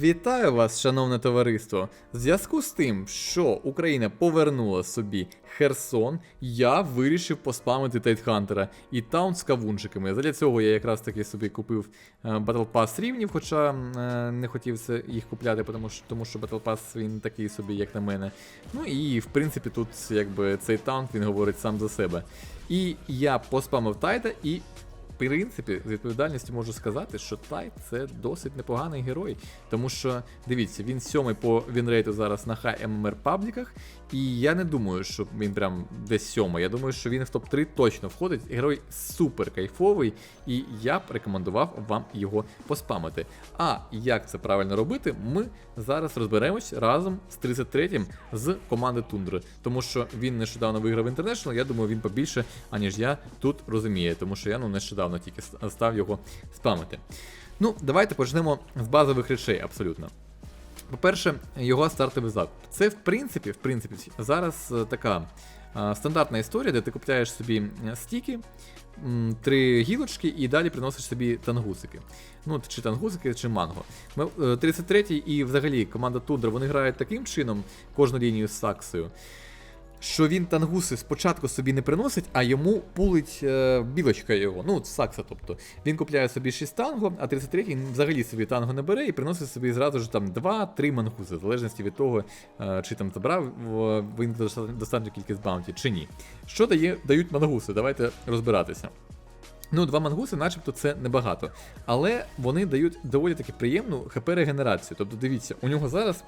Вітаю вас, шановне товариство! В зв'язку з тим, що Україна повернула собі Херсон, я вирішив поспамити Тайтхантера і таун з кавунчиками. Задля цього я якраз таки собі купив е, Battle Pass рівнів, хоча е, не хотів їх купляти, тому що, тому що Battle Pass він такий собі, як на мене. Ну і в принципі тут якби цей таунт він говорить сам за себе. І я поспамив Тайта і принципі, з відповідальністю можу сказати, що Тай це досить непоганий герой. Тому що, дивіться, він сьомий по вінрейту зараз на хай ММР пабліках. І я не думаю, що він прям десь сьомий. Я думаю, що він в топ-3 точно входить. Герой супер кайфовий, і я б рекомендував вам його поспамити. А як це правильно робити, ми зараз розберемось разом з 33-м з команди Тундри. Тому що він нещодавно виграв International, я думаю, він побільше, аніж я тут розуміє, тому що я ну нещодавно тільки став його спамити. Ну, давайте почнемо з базових речей абсолютно. По-перше, його стартовий заклад. Це в принципі, в принципі, зараз е, така е, стандартна історія, де ти купляєш собі е, стіки, три гілочки і далі приносиш собі тангусики. Ну, чи тангусики, чи манго. Ми, е, 33-й і взагалі команда Тундра вони грають таким чином кожну лінію з саксою. Що він тангуси спочатку собі не приносить, а йому пулить е, білочка його. Ну, сакса, тобто. Він купляє собі 6 танго, а 33-й взагалі собі танго не бере і приносить собі зразу ж там 2-3 мангуси, в залежності від того, е, чи там забрав е, він доста- достатню кількість баунті, чи ні. Що дає, дають мангуси? Давайте розбиратися. Ну, два мангуси, начебто, це небагато. Але вони дають доволі таки приємну хп-регенерацію. Тобто, дивіться, у нього зараз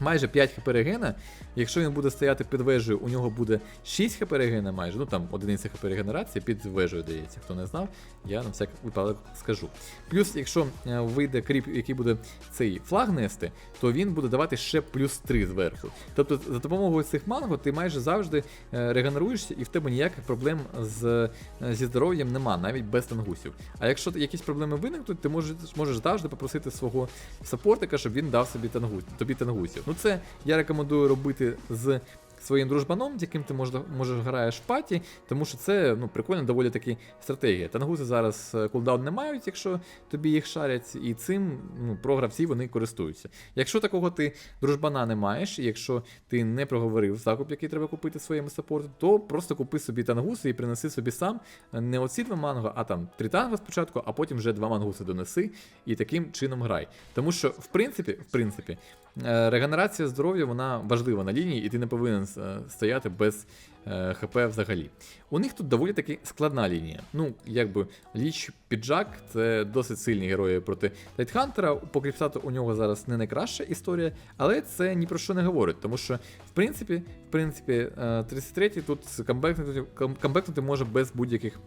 майже 5 хп регена. Якщо він буде стояти під вежею, у нього буде 6 хп регена майже, ну там одиниця хп регенерації під вежею дається. Хто не знав, я на всяк випадок скажу. Плюс, якщо е, вийде кріп, який буде цей флаг нести, то він буде давати ще плюс 3 зверху. Тобто, за допомогою цих манго ти майже завжди е, регенеруєшся, і в тебе ніяких проблем з, е, зі здоров'ям нема, навіть без тангусів. А якщо якісь проблеми виникнуть, ти можеш, можеш завжди попросити свого саппортика, щоб він дав собі тангу, тобі тангусів. Ну це я рекомендую робити з своїм дружбаном, з яким ти можеш, можеш граєш в паті, тому що це ну, прикольна доволі таки стратегія. Тангузи зараз е, кулдаун не мають, якщо тобі їх шарять, і цим ну, програвці вони користуються. Якщо такого ти дружбана не маєш, і якщо ти не проговорив закуп, який треба купити своєму саппорту, то просто купи собі тангуси і принеси собі сам е, не оці два манго, а там три танго спочатку, а потім вже два мангуси донеси і таким чином грай. Тому що, в принципі, в принципі, регенерація здоров'я вона важлива на лінії, і ти не повинен е, стояти без е, ХП взагалі. У них тут доволі таки складна лінія. Ну, якби Ліч Піджак це досить сильні герої проти Тайтхантера. По Кріпсату у нього зараз не найкраща історія, але це ні про що не говорить, тому що, в принципі, в принципі, е, 33-й тут камбекнути, камбекнути може без будь-яких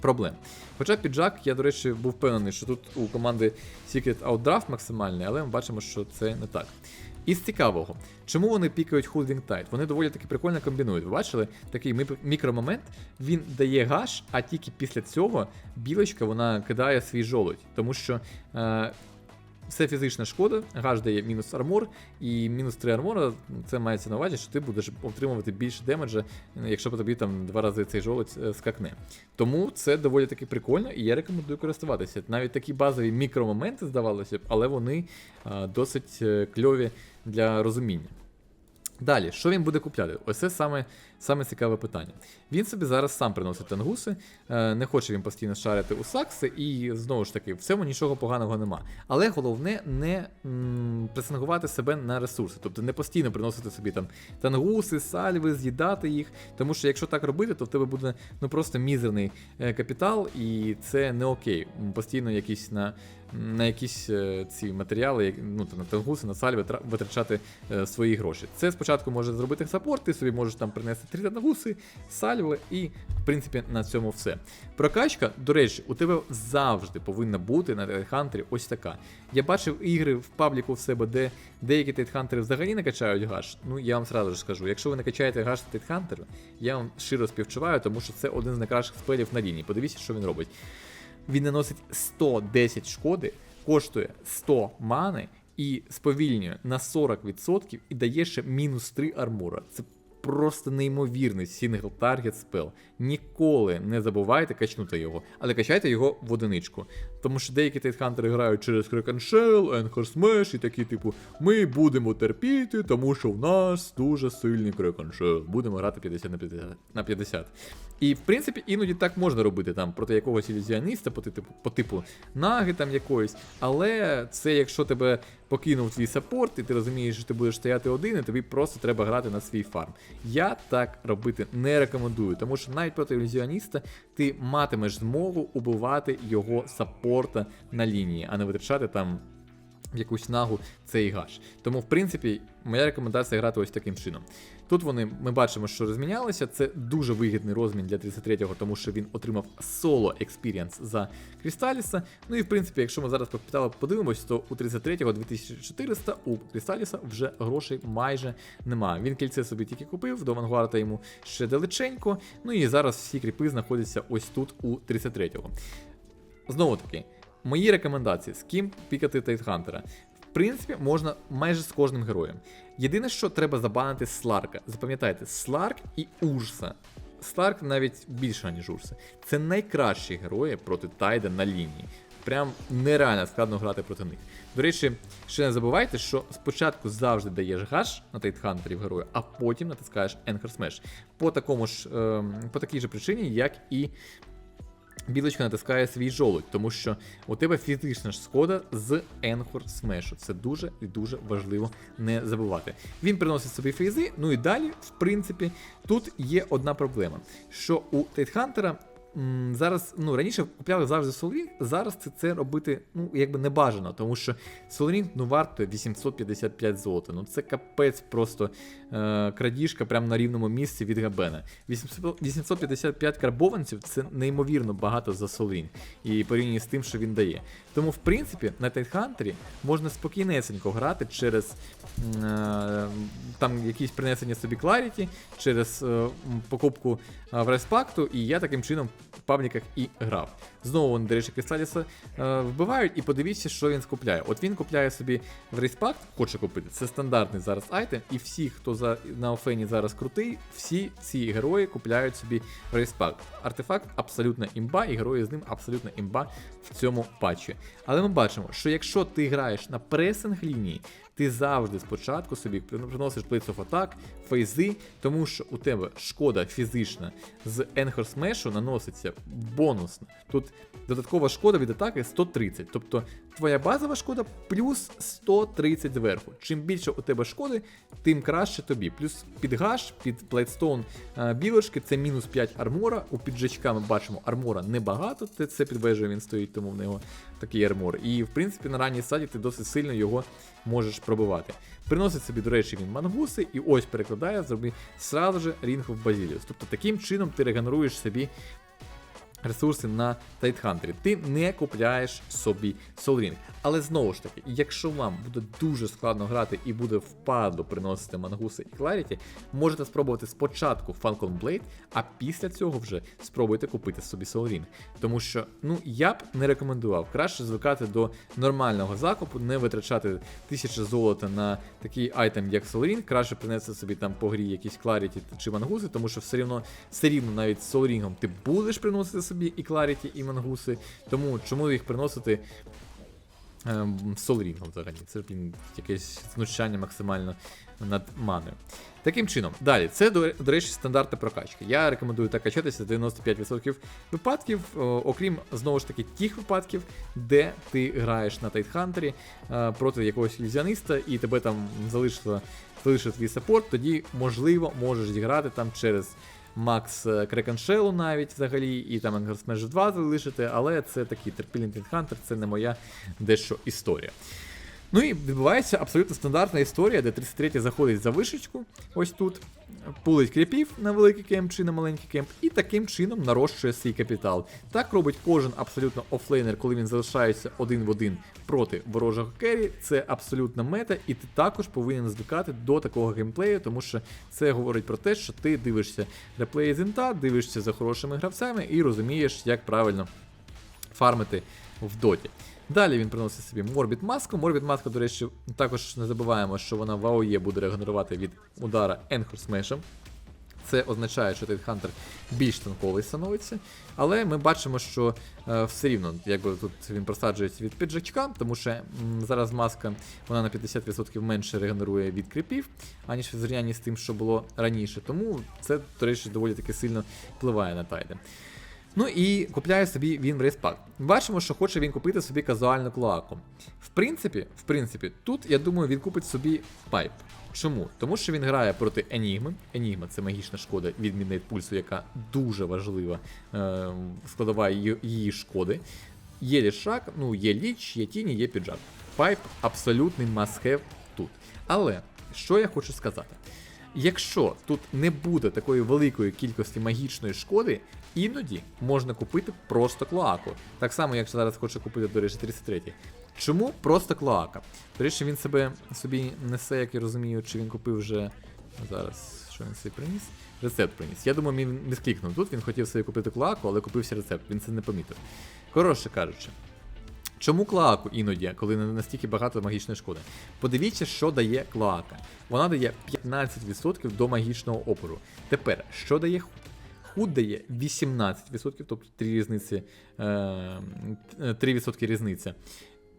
проблем. Хоча піджак, я, до речі, був впевнений, що тут у команди Secret Outdraft максимальний, але ми бачимо, що це не так. І з цікавого, чому вони пікають Holding Tight? Вони доволі таки прикольно комбінують. Ви бачили такий мікромомент, він дає гаш, а тільки після цього білочка вона кидає свій жолудь. Тому що е, це фізична шкода, гаш дає мінус армор, і мінус 3 армора, це мається на увазі, що ти будеш отримувати більше демеджа, якщо тобі там два рази цей жолудь е, скакне. Тому це доволі таки прикольно, і я рекомендую користуватися. Навіть такі базові мікромоменти, здавалося б, але вони е, досить е, кльові для розуміння. Далі, що він буде купляти? Ось це саме, саме цікаве питання. Він собі зараз сам приносить тангуси, е, не хоче він постійно шарити у сакси, і знову ж таки, в цьому нічого поганого нема. Але головне не м, пресингувати себе на ресурси, тобто не постійно приносити собі там тангуси, сальви, з'їдати їх. Тому що якщо так робити, то в тебе буде ну просто мізерний е, капітал, і це не окей. Постійно якісь на. На якісь е, ці матеріали, ну на тангуси, на сальви витрачати свої гроші. Це спочатку може зробити саппорт, ти собі можеш там принести три сальви, і в принципі на цьому все. Прокачка, до речі, у тебе завжди повинна бути на Тайтхантері ось така. Я бачив ігри в пабліку в себе, де деякі Тайтхантери взагалі не качають гаш. Ну я вам сразу ж скажу, якщо ви не качаєте гаш Тайтхантеру, я вам щиро співчуваю, тому що це один з найкращих спелів на лінії. Подивіться, що він робить. Він наносить 110 шкоди, коштує 100 мани і сповільнює на 40% і дає ще мінус 3 армора. Це просто неймовірний сінгл таргет спел. Ніколи не забувайте качнути його, але качайте його в одиничку. Тому що деякі тайтхантери грають через Anchor Smash і такі, типу, ми будемо терпіти, тому що в нас дуже сильний Kraken Будемо грати 50 на 50. На 50. І в принципі іноді так можна робити там проти якогось ілюзіоніста по типу, по типу наги там якоїсь. Але це якщо тебе покинув твій саппорт, і ти розумієш, що ти будеш стояти один, і тобі просто треба грати на свій фарм. Я так робити не рекомендую, тому що навіть проти ілюзіоніста ти матимеш змогу убивати його саппорта на лінії, а не витрачати там якусь нагу цей гаш. Тому, в принципі, моя рекомендація грати ось таким чином. Тут вони ми бачимо, що розмінялися. Це дуже вигідний розмін для 33-го, тому що він отримав соло експірієнс за Крісталіса. Ну і в принципі, якщо ми зараз по капіталу подивимось, то у 33-го 2400 у Крісталіса вже грошей майже немає. Він кільце собі тільки купив, до Вангуарта йому ще далеченько. Ну і зараз всі кріпи знаходяться ось тут у 33-го. Знову таки, мої рекомендації, з ким пікати Тайтхантера. В принципі, можна майже з кожним героєм. Єдине, що треба забанити Сларка. Запам'ятайте, Сларк і Урса. Сларк навіть більше, ніж Урса. Це найкращі герої проти Тайда на лінії. Прям нереально складно грати проти них. До речі, ще не забувайте, що спочатку завжди даєш гаш на Тайтхантерів герою, а потім натискаєш Anchor Smash. По такому ж, ем, по такій же причині, як і Білочка натискає свій жолудь, тому що у тебе фізична ж шкода з Енхор Смешу. Це дуже і дуже важливо не забувати. Він приносить собі фейзи, ну і далі, в принципі, тут є одна проблема: що у Тайтхантера м, зараз, ну раніше купляли завжди Солрінг, зараз це, це робити ну, якби не бажано, тому що Солрінг ну, вартує 855 золота. Ну це капець просто е, крадіжка прямо на рівному місці від Габена. 800 855 карбованців це неймовірно багато за Солрінг. І порівняно з тим, що він дає. Тому, в принципі, на Тайтхантері можна спокійнесенько грати через е, там якісь принесення собі Кларіті, через е, покупку е, в респакту, і я таким чином пабліках і грав. Знову вони, до речі, Кристаліса е, вбивають, і подивіться, що він скупляє. От він купляє собі в респакт, хоче купити. Це стандартний зараз айтем, і всі, хто за, на офені зараз крутий, всі ці герої купляють собі в респакт. Артефакт абсолютно імба, і герої з ним абсолютно імба в цьому патчі. Але ми бачимо, що якщо ти граєш на пресинг лінії, ти завжди спочатку собі приносиш of Attack, фейзи, тому що у тебе шкода фізична з Enhor Smash наноситься бонусно. Тут додаткова шкода від атаки 130. Тобто твоя базова шкода плюс 130 зверху. Чим більше у тебе шкоди, тим краще тобі. Плюс під гаш, під плейтстоун е, білочки це мінус 5 армора. У піджачка ми бачимо армора небагато, це, це під вежею він стоїть, тому в нього такий армор. І в принципі на ранній стадії ти досить сильно його можеш пробивати. Приносить собі, до речі, він мангуси, і ось перекладає, зроби сразу же рінг в Базіліус. Тобто таким чином ти регенеруєш собі ресурси на Тайтхантері. Ти не купляєш собі Ring. Але знову ж таки, якщо вам буде дуже складно грати і буде впадло приносити мангуси і Кларіті, можете спробувати спочатку Falcon Blade, а після цього вже спробуйте купити собі Ring. Тому що, ну, я б не рекомендував краще звикати до нормального закупу, не витрачати тисячі золота на такий айтем, як Ring, краще принести собі там по грі якісь Кларіті чи мангуси, тому що все рівно, все рівно навіть з Ring ти будеш приносити собі і Кларіті, і мангуси. Тому чому їх приносити ем, Солрінгом взагалі? Це блін, якесь знущання максимально над маною. Таким чином, далі, це, до, речі, стандарти прокачки. Я рекомендую так качатися 95% випадків, о, окрім знову ж таки тих випадків, де ти граєш на Тайтхантері е, проти якогось ілюзіониста, і тебе там залишило, залишив твій саппорт, тоді, можливо, можеш зіграти там через Макс Крекеншелу навіть взагалі, і там Angers Smash 2 залишити, але це такий терпілінг Хантер, це не моя дещо історія. Ну і відбувається абсолютно стандартна історія, де 33 заходить за вишечку, ось тут, пулить кріпів на великий кемп чи на маленький кемп, і таким чином нарощує свій капітал. Так робить кожен абсолютно офлейнер, коли він залишається один в один проти ворожого керрі. Це абсолютна мета, і ти також повинен звикати до такого геймплею, тому що це говорить про те, що ти дивишся реплеї з інта, дивишся за хорошими гравцями і розумієш, як правильно фармити в доті. Далі він приносить собі Морбіт маску. Морбіт маска, до речі, також не забуваємо, що вона в АОЄ буде регенерувати від удара Енхор Смешем. Це означає, що Тайтхантер більш танковий становиться. Але ми бачимо, що е, все рівно, якби тут він просаджується від піджачка, тому що м, зараз маска вона на 50% менше регенерує від кріпів, аніж в зрівнянні з тим, що було раніше. Тому це, до речі, доволі таки сильно впливає на тайди. Ну і купляє собі він в рейспак. Бачимо, що хоче він купити собі казуальну клоаку. В принципі, в принципі, тут я думаю, він купить собі пайп. Чому? Тому що він грає проти Енігми. Енігма це магічна шкода від пульсу, яка дуже важлива е, складова її, шкоди. Є лішак, ну є ліч, є тіні, є піджак. Пайп абсолютний must-have тут. Але що я хочу сказати? Якщо тут не буде такої великої кількості магічної шкоди, іноді можна купити просто клоаку. Так само, як зараз хоче купити, до речі, 33. Чому просто клоака? До речі, він себе собі несе, як я розумію, чи він купив вже. Зараз, що він собі приніс? Рецепт приніс. Я думаю, він не склікнув тут, він хотів собі купити клоаку, але купився рецепт, він це не помітив. Коротше кажучи. Чому клоаку іноді, коли не настільки багато магічної шкоди? Подивіться, що дає клоака. Вона дає 15% до магічного опору. Тепер, що дає худ? Худ дає 18%, тобто 3 різниці, е, 3% різниця.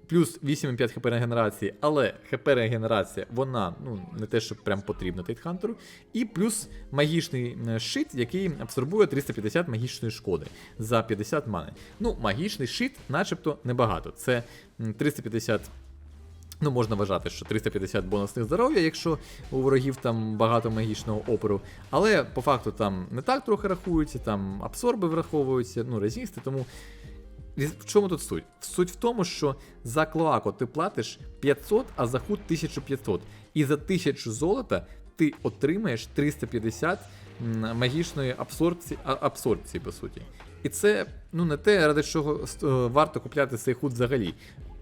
Плюс 8,5 хп регенерації, але хп регенерація, вона ну, не те, що прям потрібна Тайтхантеру. І плюс магічний е, щит, який абсорбує 350 магічної шкоди за 50 мани. Ну, магічний щит, начебто, небагато. Це 350. Ну, можна вважати, що 350 бонусних здоров'я, якщо у ворогів там багато магічного опору. Але по факту там не так трохи рахуються, там абсорби враховуються, ну, резісти, тому в чому тут суть? Суть в тому, що за клоаку ти платиш 500, а за худ 1500. І за 1000 золота ти отримаєш 350 магічної абсорбції, абсорбції, по суті. І це ну не те, ради чого е, варто купляти цей худ взагалі.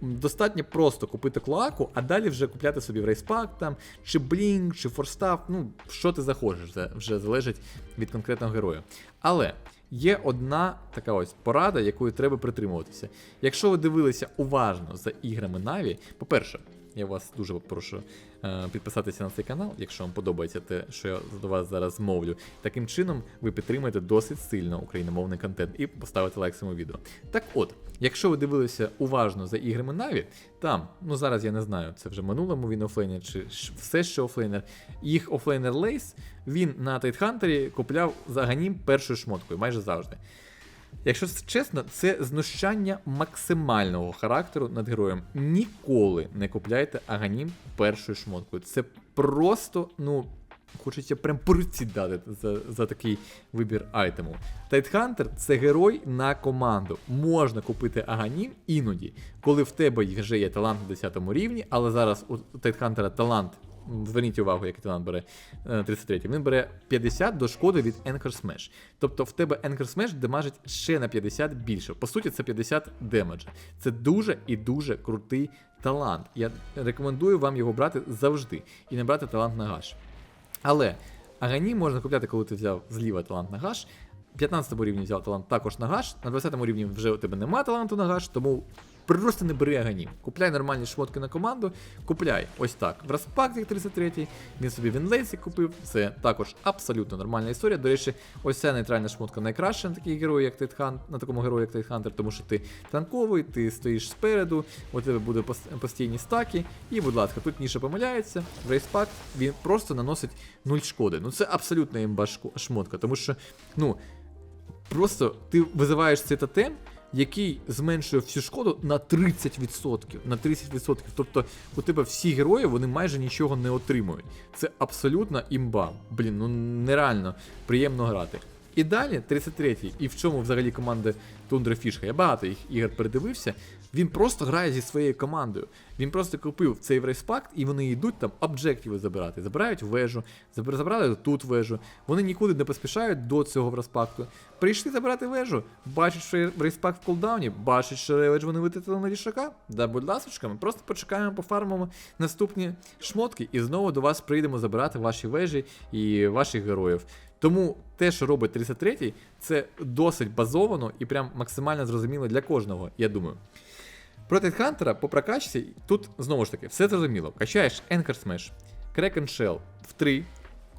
Достатньо просто купити клоаку, а далі вже купляти собі в рейспак там, чи блінк, чи форстав, ну що ти захочеш, це вже залежить від конкретного героя. Але є одна така ось порада, якої треба притримуватися. Якщо ви дивилися уважно за іграми Наві, по-перше, я вас дуже прошу е, підписатися на цей канал, якщо вам подобається те, що я до вас зараз мовлю. Таким чином ви підтримаєте досить сильно україномовний контент і поставите лайк цьому відео. Так от, якщо ви дивилися уважно за іграми Наві, там, ну зараз я не знаю, це вже минулому він офлейнер чи все ще офлейнер. Їх офлейнер Лейс він на Тайтхантері купляв за ганім першою шмоткою, майже завжди. Якщо чесно, це знущання максимального характеру над героєм. Ніколи не купляйте аганім першою шмоткою. Це просто, ну, хочеться прям поруці дати за, за такий вибір айтему. Тайтхантер це герой на команду. Можна купити аганім іноді, коли в тебе вже є талант на 10 рівні, але зараз у Тайтхантера талант. Зверніть увагу, який талант бере е, 33. Він бере 50 до шкоди від Anchor Smash. Тобто в тебе Anchor Smash демажить ще на 50 більше. По суті, це 50 демеджа. Це дуже і дуже крутий талант. Я рекомендую вам його брати завжди і не брати талант на гаш. Але Агані можна купляти, коли ти взяв зліва талант на гаш. 15 рівні взяв талант також на гаш, на 20 рівні вже у тебе немає таланту на гаш, тому просто не бери аганім. Купляй нормальні шмотки на команду, купляй ось так. В розпак як 33 він собі Вінлейсі купив. Це також абсолютно нормальна історія. До речі, ось ця нейтральна шмотка найкраща на такий герой, як Тайтхан, на такому герої, як Тайтхантер, тому що ти танковий, ти стоїш спереду, у тебе буде постійні стаки. І, будь ласка, тут Ніша помиляється, в рейспак він просто наносить 0 шкоди. Ну це абсолютно імба шмотка, тому що, ну, просто ти визиваєш цей тотем, який зменшує всю шкоду на 30%. На 30%. Тобто у тебе всі герої вони майже нічого не отримують. Це абсолютно імба. Блін, ну нереально приємно грати. І далі 33-й, і в чому взагалі команди Тундра фішка. Я багато їх ігор передивився. Він просто грає зі своєю командою. Він просто купив цей рейспакт, і вони йдуть там об'єктиви забирати. Забирають вежу, забр- забрали тут вежу. Вони нікуди не поспішають до цього врозпакту. Прийшли забрати вежу, бачать, що рейспакт в кулдауні, бачать, що реведж вони витратили на лішака. Да, будь ласочка, ми просто почекаємо, пофармимо наступні шмотки, і знову до вас прийдемо забирати ваші вежі і ваших героїв. Тому те, що робить 33-й, це досить базовано і прям максимально зрозуміло для кожного, я думаю. Проти Хантера по прокачці тут знову ж таки все зрозуміло. Качаєш Anchor Smash, Kraken Shell в 3,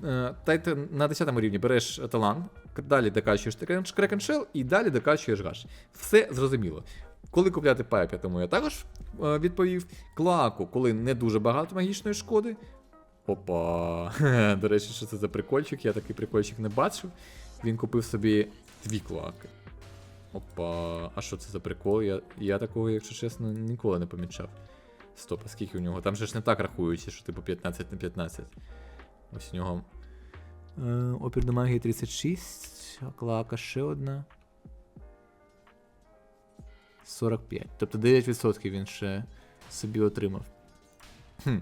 е, тайт на 10 рівні береш талант, далі докачуєш крекеншел і далі докачуєш гаш. Все зрозуміло. Коли купляти пайп, тому я також е, відповів. Клаку, коли не дуже багато магічної шкоди. Опа. До речі, що це за прикольчик? Я такий прикольчик не бачив. Він купив собі дві клаки. Опа. А що це за прикол? Я, я такого, якщо чесно, ніколи не помічав. Стоп, а скільки у нього? Там же ж не так рахується, що типу 15 на 15. Ось у нього. Е, опір до магії 36, клака ще одна. 45. Тобто 9% він ще собі отримав. Хм.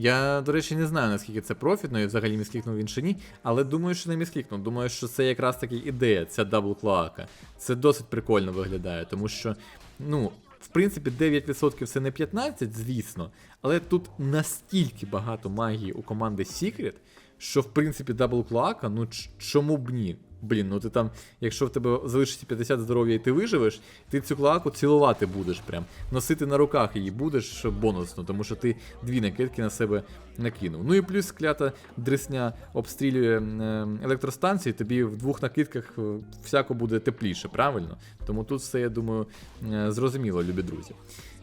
Я, до речі, не знаю, наскільки це профітно і взагалі місклікнув він чи ні, але думаю, що не місклікнув. Думаю, що це якраз таки ідея, ця дабл клака. Це досить прикольно виглядає, тому що, ну, в принципі, 9% це не 15, звісно, але тут настільки багато магії у команди Secret, що, в принципі, дабл клака, ну чому б ні? Блін, ну ти там, якщо в тебе залишиться 50 здоров'я і ти виживеш, ти цю клаку цілувати будеш прям. Носити на руках її будеш бонусно, тому що ти дві накидки на себе накинув. Ну і плюс клята дресня обстрілює е, електростанції, тобі в двох накидках е, всяко буде тепліше, правильно? Тому тут все, я думаю, е, зрозуміло, любі друзі.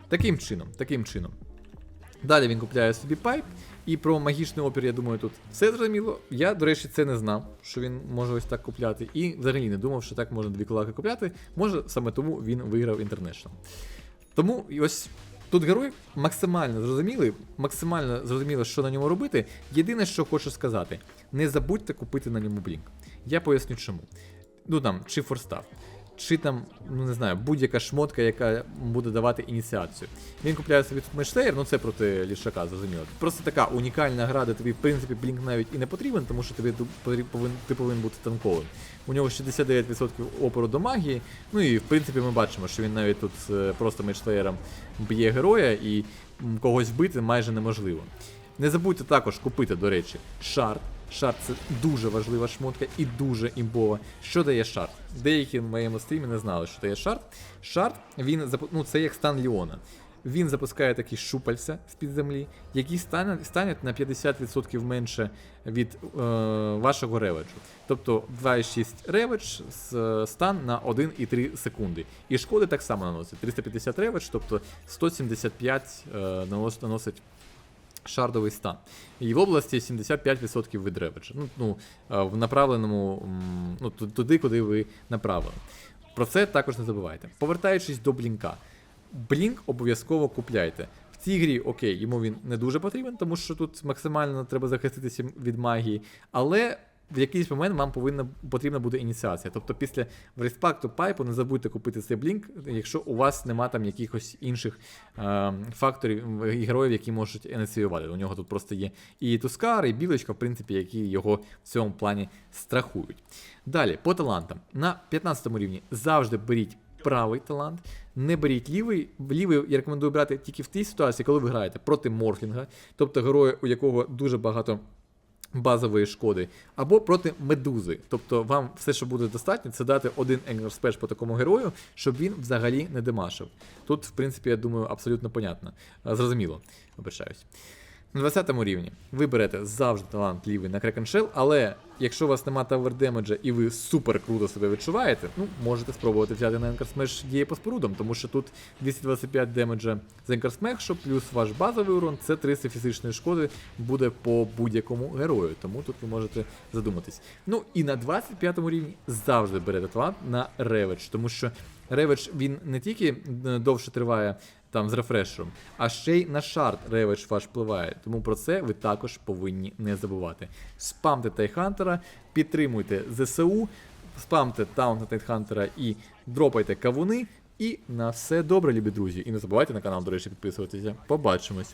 Таким чином, таким чином. Далі він купляє собі пайп. І про магічний опір, я думаю, тут все зрозуміло. Я, до речі, це не знав, що він може ось так купляти. І взагалі не думав, що так можна дві клаки купляти. Може, саме тому він виграв International. Тому ось тут герой максимально зрозумілий, максимально зрозуміло, що на ньому робити. Єдине, що хочу сказати, не забудьте купити на ньому блінк. Я поясню чому. Ну там, чи форстав. Чи там, ну не знаю, будь-яка шмотка, яка буде давати ініціацію. Він купляє собі тут мештеєр, ну це проти лішака, зрозуміло. Просто така унікальна гра, де тобі, в принципі, блінк навіть і не потрібен, тому що тобі ду- повин- повин- ти повинен бути танковим. У нього 69% опору до магії. Ну і в принципі ми бачимо, що він навіть тут е, просто мечлеєром б'є героя і когось вбити майже неможливо. Не забудьте також купити, до речі, шарт. Шарт це дуже важлива шмотка і дуже імбова. Що дає шарт? Деякі в моєму стрімі не знали, що дає шарт. Шарт, він ну, це як стан Ліона. Він запускає такі щупальця з-під землі, які стануть, на 50% менше від е, вашого реведжу. Тобто 2,6 реведж з е, стан на 1,3 секунди. І шкоди так само наносить. 350 реведж, тобто 175 е, наносить шардовий стан. І в області 75% від реведжа. Ну, ну, е, в направленому, ну, туди, куди ви направили. Про це також не забувайте. Повертаючись до блінка. Блінк обов'язково купляйте. В цій грі, окей, йому він не дуже потрібен, тому що тут максимально треба захиститися від магії, але в якийсь момент вам повинна потрібна буде ініціація. Тобто після респакту пайпу не забудьте купити цей блінк, якщо у вас нема там якихось інших е, факторів е, і героїв, які можуть ініціювати. У нього тут просто є і Тускар, і білочка, в принципі, які його в цьому плані страхують. Далі, по талантам. На 15 рівні завжди беріть правий талант, не беріть лівий. Лівий я рекомендую брати тільки в тій ситуації, коли ви граєте проти Морфлінга, тобто героя, у якого дуже багато базової шкоди, або проти медузи. Тобто вам все, що буде достатньо, це дати один Anger Спеш по такому герою, щоб він взагалі не демашив. Тут, в принципі, я думаю, абсолютно понятно. Зрозуміло, обращаюсь. На 20 рівні ви берете завжди талант лівий на Shell, але якщо у вас нема тавер демеджа і ви супер круто себе відчуваєте, ну можете спробувати взяти на Anchor діє по спорудам, тому що тут 225 демеджа з Anchor Smash, плюс ваш базовий урон, це 300 фізичної шкоди буде по будь-якому герою. Тому тут ви можете задуматись. Ну і на 25 рівні завжди берете талант на Revenge, тому що Revenge він не тільки е, довше триває там з рефрешером, а ще й на шарт реведж ваш впливає. Тому про це ви також повинні не забувати. Спамте Тайхантера, підтримуйте ЗСУ, спамте таунта Тайхантера і дропайте кавуни. І на все добре, любі друзі. І не забувайте на канал, до речі, підписуватися. Побачимось.